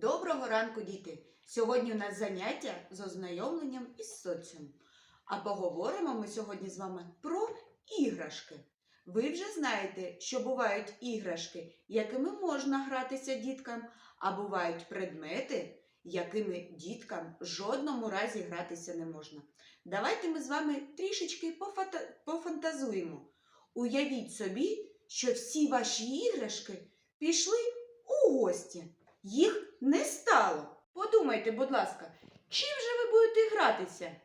Доброго ранку, діти! Сьогодні у нас заняття з ознайомленням із соціумом. А поговоримо ми сьогодні з вами про іграшки. Ви вже знаєте, що бувають іграшки, якими можна гратися діткам, а бувають предмети, якими діткам в жодному разі гратися не можна. Давайте ми з вами трішечки пофантазуємо. Уявіть собі, що всі ваші іграшки пішли у гості. Їх не стало. Подумайте, будь ласка, чим же ви будете гратися?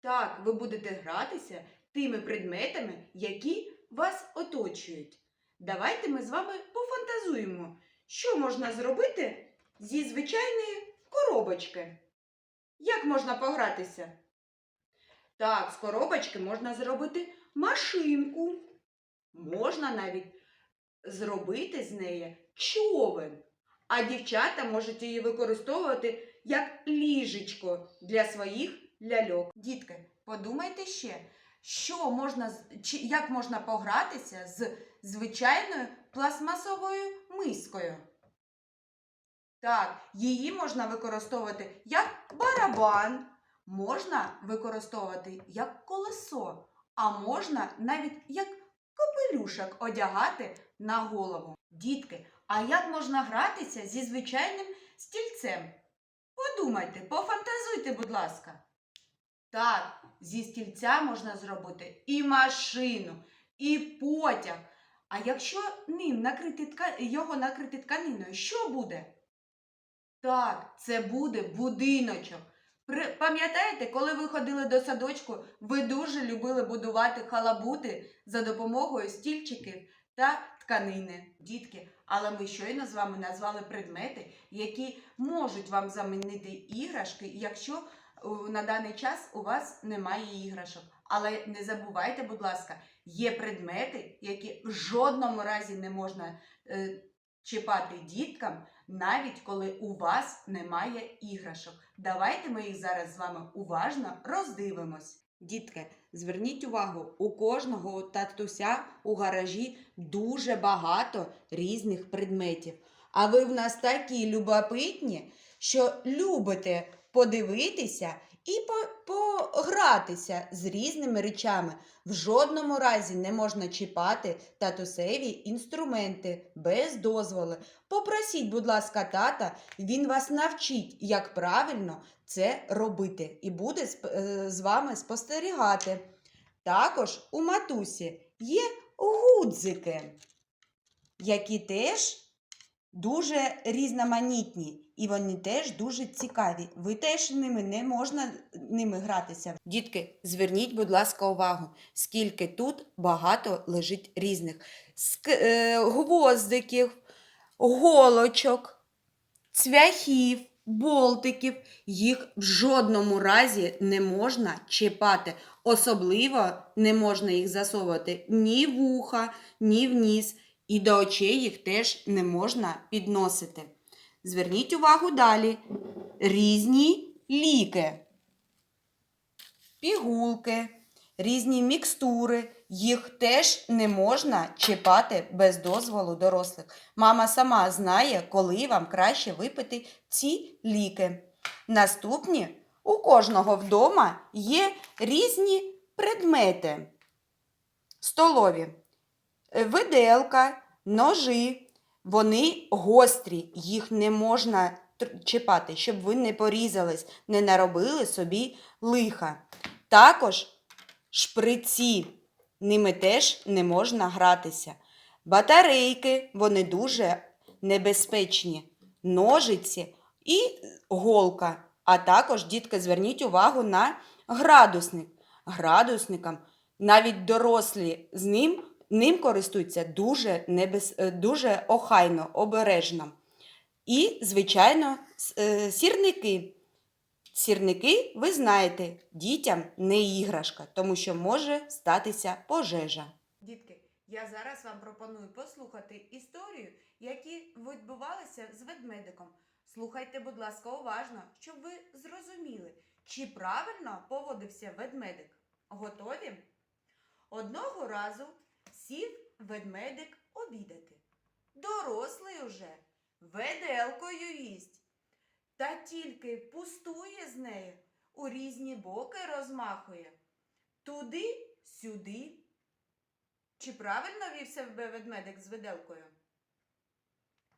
Так, ви будете гратися тими предметами, які вас оточують. Давайте ми з вами пофантазуємо, що можна зробити зі звичайної коробочки. Як можна погратися? Так, з коробочки можна зробити машинку. Можна навіть зробити з неї човен. А дівчата можуть її використовувати як ліжечко для своїх ляльок. Дітки, подумайте ще, що можна, як можна погратися з звичайною пластмасовою мискою. Так, її можна використовувати як барабан, можна використовувати як колесо, а можна навіть як капелюшок одягати на голову. Дітки, а як можна гратися зі звичайним стільцем? Подумайте, пофантазуйте, будь ласка. Так, зі стільця можна зробити і машину, і потяг. А якщо ним накрити тка... його накрити тканиною, що буде? Так, це буде будиночок. Пам'ятаєте, коли ви ходили до садочку, ви дуже любили будувати халабути за допомогою стільчиків та тканини. Дітки, але ми щойно з вами назвали предмети, які можуть вам замінити іграшки, якщо на даний час у вас немає іграшок. Але не забувайте, будь ласка, є предмети, які в жодному разі не можна е, чіпати діткам, навіть коли у вас немає іграшок. Давайте ми їх зараз з вами уважно роздивимось. Дітки, зверніть увагу, у кожного татуся у гаражі дуже багато різних предметів. А ви в нас такі любопитні, що любите подивитися і погратися з різними речами. В жодному разі не можна чіпати татусеві інструменти без дозволу. Попросіть, будь ласка, тата, він вас навчить, як правильно це робити, і буде е, з вами спостерігати. Також у матусі є гудзики, які теж дуже різноманітні, і вони теж дуже цікаві. Ви теж ними не можна ними гратися. Дітки, зверніть, будь ласка, увагу, скільки тут багато лежить різних ск- е, гвоздиків, голочок, цвяхів, болтиків. Їх в жодному разі не можна чіпати. Особливо не можна їх засовувати ні в вуха, ні в ніс. І до очей їх теж не можна підносити. Зверніть увагу далі. Різні ліки, пігулки, різні мікстури. Їх теж не можна чіпати без дозволу дорослих. Мама сама знає, коли вам краще випити ці ліки. Наступні у кожного вдома є різні предмети столові. Виделка, ножи, вони гострі, їх не можна чіпати, щоб ви не порізались, не наробили собі лиха. Також шприці, ними теж не можна гратися. Батарейки, вони дуже небезпечні. Ножиці і голка. А також, дітки, зверніть увагу на градусник. Градусникам навіть дорослі з ним, ним користуються дуже, небез, е, дуже охайно, обережно. І, звичайно, е, сірники. Сірники, ви знаєте, дітям не іграшка, тому що може статися пожежа. Дітки, я зараз вам пропоную послухати історію, які відбувалися з ведмедиком. Слухайте, будь ласка, уважно, щоб ви зрозуміли, чи правильно поводився ведмедик. Готові? Одного разу сів ведмедик обідати. Дорослий уже. веделкою їсть. Та тільки пустує з нею, у різні боки розмахує. Туди, сюди. Чи правильно вів себе ведмедик з веделкою?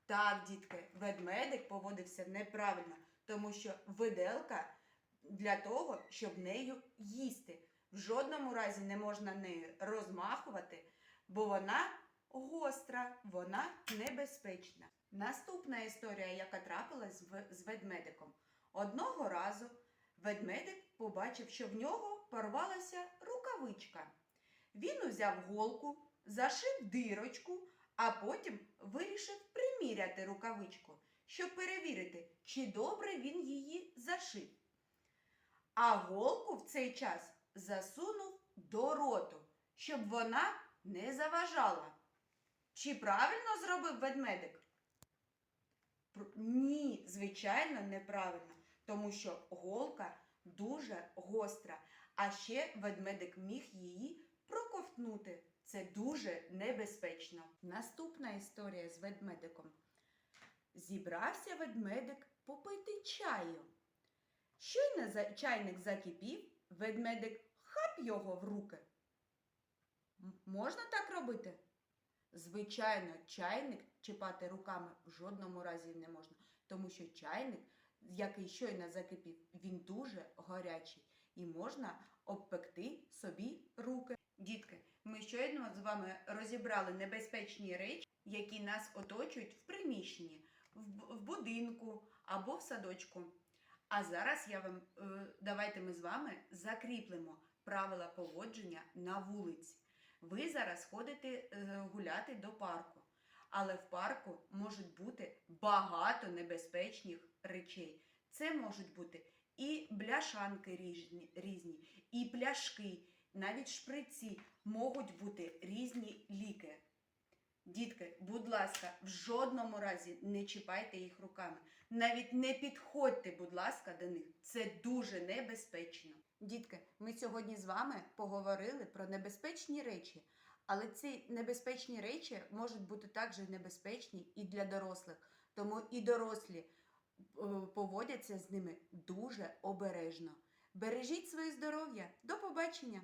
Так, дітки, ведмедик поводився неправильно, тому що виделка для того, щоб нею їсти. В жодному разі не можна нею розмахувати, бо вона гостра, вона небезпечна. Наступна історія, яка трапилась з ведмедиком. Одного разу ведмедик побачив, що в нього порвалася рукавичка. Він узяв голку, зашив дирочку, а потім вирішив приміряти рукавичку, щоб перевірити, чи добре він її зашив. А голку в цей час засунув до роту, щоб вона не заважала. Чи правильно зробив ведмедик? Ні, звичайно, неправильно, тому що голка дуже гостра, а ще ведмедик міг її проковтнути. Це дуже небезпечно. Наступна історія з ведмедиком. Зібрався ведмедик попити чаю. Щойно чайник закипів, ведмедик хап його в руки. Можна так робити? Звичайно, чайник чіпати руками в жодному разі не можна, тому що чайник, який щойно закипів, він дуже гарячий і можна обпекти собі руки. Дітки, ми щойно з вами розібрали небезпечні речі, які нас оточують в приміщенні, в, будинку або в садочку. А зараз я вам е, давайте ми з вами закріплемо правила поводження на вулиці. Ви зараз ходите е, гуляти до парку, але в парку можуть бути багато небезпечних речей. Це можуть бути і бляшанки різні, різні, і пляшки, навіть шприці, можуть бути різні ліки. Дітки, будь ласка, в жодному разі не чіпайте їх руками. Навіть не підходьте, будь ласка, до них. Це дуже небезпечно. Дітки, ми сьогодні з вами поговорили про небезпечні речі, але ці небезпечні речі можуть бути також небезпечні і для дорослих. Тому і дорослі е, поводяться з ними дуже обережно. Бережіть своє здоров'я. До побачення!